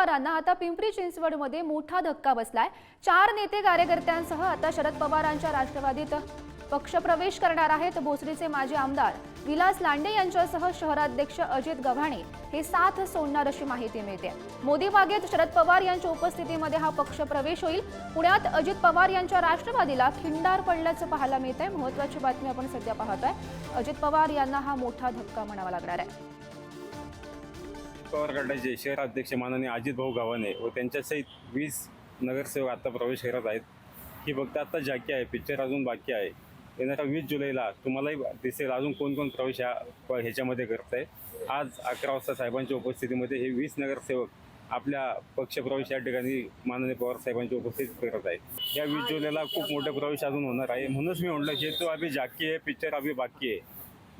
पवारांना आता पिंपरी चिंचवडमध्ये मोठा धक्का बसलाय. चार नेते कार्यकर्त्यांसह आता शरद पवारांच्या राष्ट्रवादीत पक्षप्रवेश करणार आहेत. भोसरीचे माजी आमदार विलास लांडे यांच्यासह शहराध्यक्ष अजित गव्हाणे हे साथ सोडणार अशी माहिती मिळते. मोदी बागेत शरद पवार यांच्या उपस्थितीमध्ये हा पक्षप्रवेश होईल. पुण्यात अजित पवार यांच्या राष्ट्रवादीला खिंडार पडल्याचं पाहायला मिळत आहे महत्वाची बातमी आपण सध्या पाहतोय. अजित पवार यांना हा मोठा धक्का म्हणावा लागणार आहे. पवार गटाचे शहराध्यक्ष माननीय अजित भाऊ गव्हाणे व त्यांच्यासहित वीस नगरसेवक आता प्रवेश करत आहेत. ही फक्त आत्ता जाकी आहे पिक्चर अजून बाकी आहे. येणाऱ्या वीस जुलैला तुम्हालाही दिसेल अजून कोण कोण प्रवेश ह्या ह्याच्यामध्ये करत आहे आज अकरा वाजता साहेबांच्या उपस्थितीमध्ये हे वीस नगरसेवक आपल्या पक्षप्रवेश या ठिकाणी माननीय पवार साहेबांची उपस्थित करत आहेत. या वीस जुलैला खूप मोठे प्रवेश अजून होणार आहे. म्हणूनच मी म्हटलं की तो अभि जाकी आहे पिक्चर अभि बाकी आहे.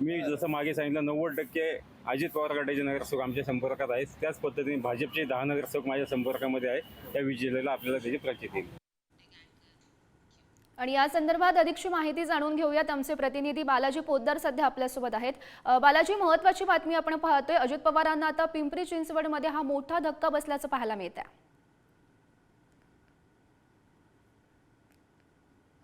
मी जसं मागे सांगितलं नव्वद टक्के अजित पवार गटाचे नगरसेवक आमच्या संपर्कात आहेत. त्याच पद्धतीने भाजपचे दहा नगरसेवक माझ्या संपर्कामध्ये आहे त्या वीस आपल्याला त्याची प्रचिती येईल आणि या संदर्भात अधिकची माहिती जाणून घेऊयात. आमचे प्रतिनिधी बालाजी पोद्दार सध्या आपल्यासोबत आहेत. बालाजी महत्वाची बातमी आपण पाहतोय. अजित पवारांना आता पिंपरी चिंचवडमध्ये हा मोठा धक्का बसल्याचं पाहायला मिळत आहे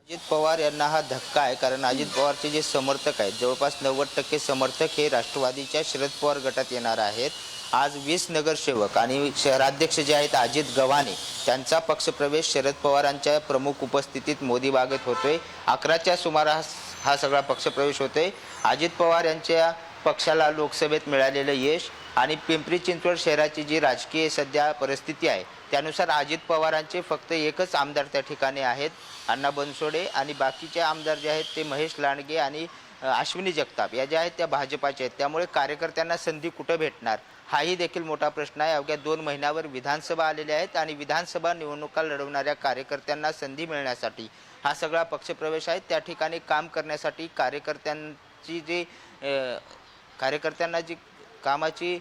अजित पवार यांना हा धक्का आहे कारण अजित पवारचे जे समर्थक आहेत जवळपास नव्वद टक्के समर्थक हे राष्ट्रवादीच्या शरद पवार गटात येणार आहेत. आज वीस नगरसेवक आणि शहराध्यक्ष जे आहेत अजित गव्हाणे त्यांचा पक्षप्रवेश शरद पवारांच्या प्रमुख उपस्थितीत मोदी बागेत होतोय. अकराच्या सुमारास हा सगळा पक्षप्रवेश होतोय. अजित पवार यांच्या पक्षाला लोकसभेत मिळालेलं यश आणि पिंपरी चिंचवड शहराची जी राजकीय सध्या परिस्थिती आहे त्यानुसार अजित पवारांचे फक्त एकच आमदार त्या ठिकाणी आहेत अण्णा बनसोडे आणि बाकीचे आमदार जे आहेत ते महेश लांडगे आणि अश्विनी जगताप. या ज्या आहेत त्या भाजपाच्या आहेत. त्यामुळे कार्यकर्त्यांना संधी कुठं भेटणार? हाही देखील मोठा प्रश्न आहे. अवघ्या दोन महिन्यावर विधानसभा आलेल्या आहेत आणि विधानसभा निवडणुका लढवणाऱ्या कार्यकर्त्यांना संधी मिळण्यासाठी हा सगळा पक्षप्रवेश आहे. त्या ठिकाणी काम करण्यासाठी कार्यकर्त्यांची जी कार्यकर्त्यांना जी कामाची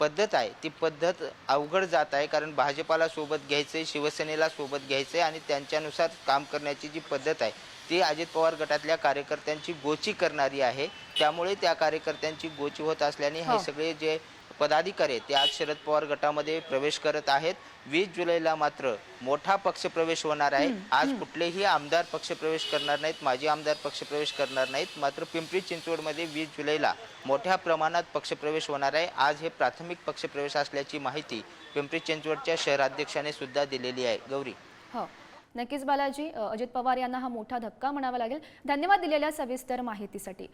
पद्धत आहे ती पद्धत अवघड जात आहे कारण भाजपाला सोबत घ्यायचं आहे शिवसेनेला सोबत घ्यायचं आहे आणि त्यांच्यानुसार काम करण्याची जी पद्धत आहे ती अजित पवार गटातल्या कार्यकर्त्यांची गोची करणारी आहे त्यामुळे त्या कार्यकर्त्यांची गोची होत असल्याने हे हो. सगळे जे पदाधिकारी ते आज शरद पवार गटामध्ये प्रवेश करत आहेत. वीस जुलैला मात्र मोठा पक्षप्रवेश होणार आहे. आज कुठलेही आमदार पक्षप्रवेश करणार नाहीत. माजी आमदार पक्षप्रवेश करणार नाहीत. मात्र पिंपरी चिंचवडमध्ये वीस जुलैला मोठ्या प्रमाणात पक्षप्रवेश होणार आहे. आज हे प्राथमिक पक्षप्रवेश असल्याची माहिती पिंपरी चिंचवडच्या शहराध्यक्षाने सुद्धा दिलेली आहे. गौरी. हो. नक्कीच बालाजी अजित पवार यांना हा मोठा धक्का म्हणावा लागेल. धन्यवाद दिलेल्या सविस्तर माहितीसाठी.